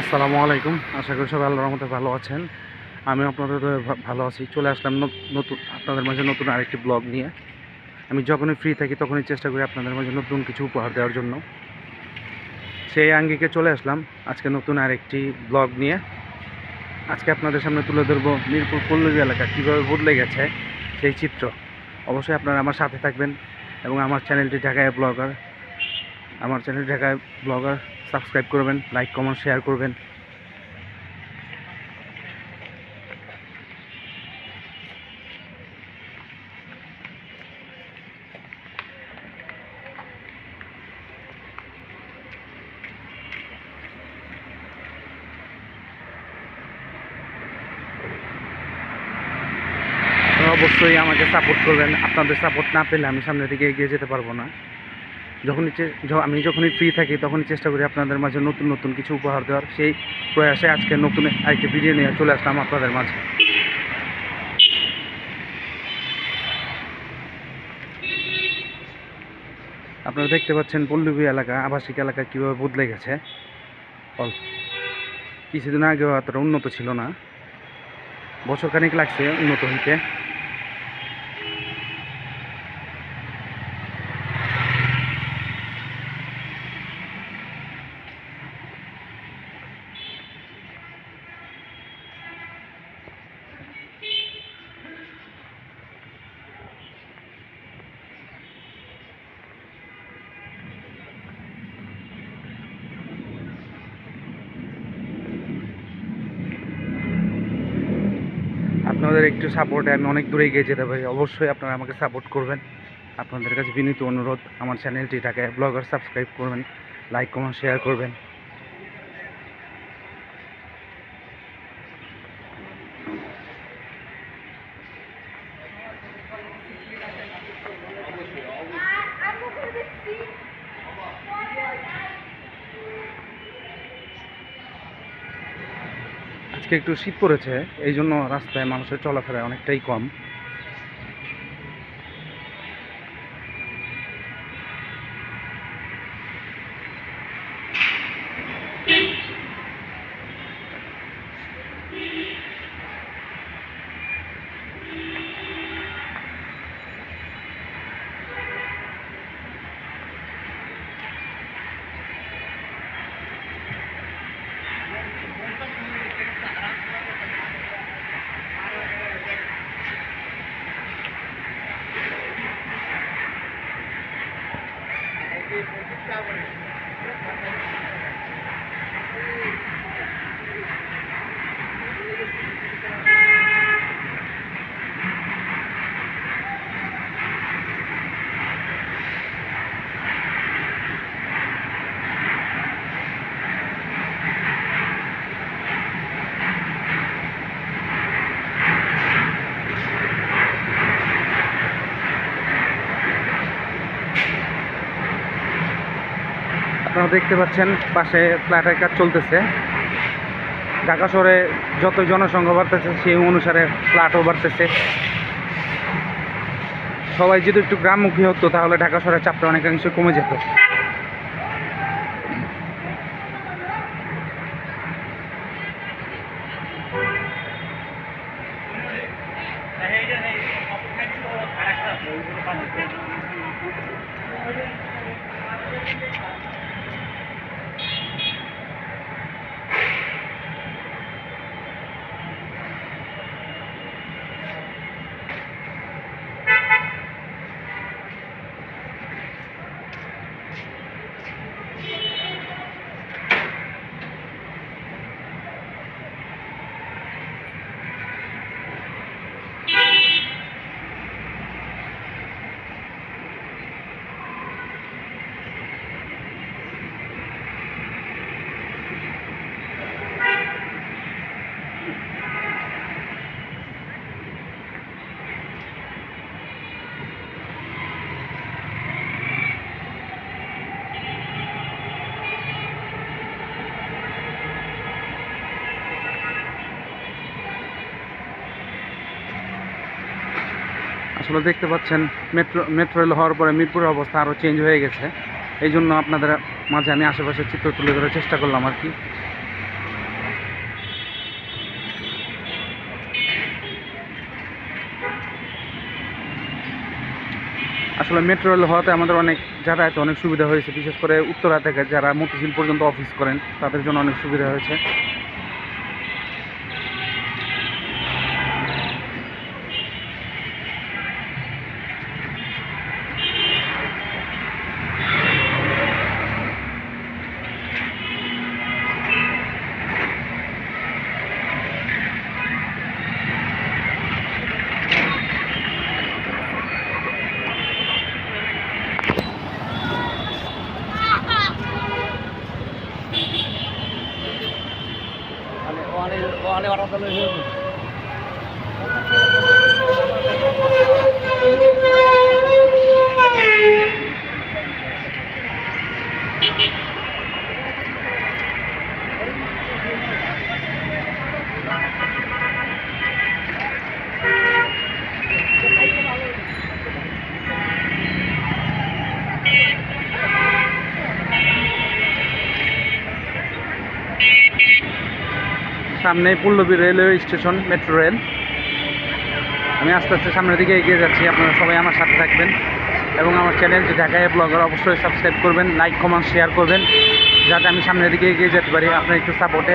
আসসালামু আলাইকুম। আশা করি সবাই আল্লাহর রহমতে ভালো আছেন। আমি আপনাদের ভালো আছি। চলে আসলাম নতুন আপনাদের মাঝে নতুন আরেকটি ব্লগ নিয়ে। আমি যখনই ফ্রি থাকি তখনই চেষ্টা করি আপনাদের মাঝে নতুন কিছু উপহার দেওয়ার জন্য। সেই আঙ্গিকে চলে আসলাম আজকে নতুন আরেকটি ব্লগ নিয়ে। আজকে আপনাদের সামনে তুলে ধরবো মিরপুর পল্লবী এলাকা কীভাবে বদলে গেছে সেই চিত্র। অবশ্যই আপনারা আমার সাথে থাকবেন এবং আমার চ্যানেলটি ঢাকায় ব্লগার আমার চ্যানেল ঢাকায় ব্লগার সাবস্ক্রাইব করবেন লাইক কমেন্ট শেয়ার করবেন। অবশ্যই আমাকে সাপোর্ট করবেন। আপনাদের সাপোর্ট না পেলে আমি সামনের দিকে এগিয়ে যেতে পারব না। যখনই চে- আমি যখনই ফ্রি থাকি, তখনই চেষ্টা করি আপনাদের মাঝে নতুন নতুন কিছু উপহার দেওয়ার। সেই প্রয়াসে আজকে নতুন আরেকটি ভিডিও নিয়ে চলে আসলাম আপনাদের মাঝে। আপনারা দেখতে পাচ্ছেন পল্লবী এলাকা, আবাসিক এলাকা কীভাবে বদলে গেছে। অল, কিছুদিন আগেও এতটা উন্নত ছিল না। বছর খানিক লাগছে উন্নত হইতে। আপনাদের একটু সাপোর্টে আমি অনেক দূরে এগিয়ে যেতে পারি। অবশ্যই আপনারা আমাকে সাপোর্ট করবেন। আপনাদের কাছে বিনীত অনুরোধ, আমার চ্যানেলটি ঢাকায় ব্লগার সাবস্ক্রাইব করবেন লাইক কমেন্ট শেয়ার করবেন। আজকে একটু শীত পড়েছে এই জন্য রাস্তায় মানুষের চলাফেরা অনেকটাই কম। Thank you. আপনারা দেখতে পাচ্ছেন, পাশে ফ্ল্যাটের কাজ চলতেছে। ঢাকা শহরে যত জনসংখ্যা বাড়তেছে, সেই অনুসারে ফ্ল্যাটও বাড়তেছে। সবাই যদি একটু গ্রামমুখী হতো, তাহলে ঢাকা শহরের চাপটা অনেকাংশে কমে যেত। আসলে দেখতে পাচ্ছেন, মেট্রো মেট্রো রেল হওয়ার পরে মিরপুরের অবস্থা আরও চেঞ্জ হয়ে গেছে। এই জন্য আপনাদের মাঝে আমি আশেপাশের চিত্র তুলে ধরার চেষ্টা করলাম আর কি। আসলে মেট্রো রেল হওয়াতে আমাদের অনেক যাতায়াতে অনেক সুবিধা হয়েছে। বিশেষ করে উত্তরা থেকে যারা মতিঝিল পর্যন্ত অফিস করেন, তাদের জন্য অনেক সুবিধা হয়েছে। Valeu, Jesus. সামনে Pallabi railway station, metro rail. আমি আস্তে আস্তে সামনের দিকে এগিয়ে যাচ্ছি, আপনারা সবাই আমার সাথে থাকবেন। এবং আমার চ্যানেল যে ঢাকায় ব্লগার অবশ্যই সাবস্ক্রাইব করবেন, লাইক, কমেন্ট, শেয়ার করবেন। যাতে আমি সামনের দিকে এগিয়ে যেতে পারি, আপনার একটু সাপোর্টে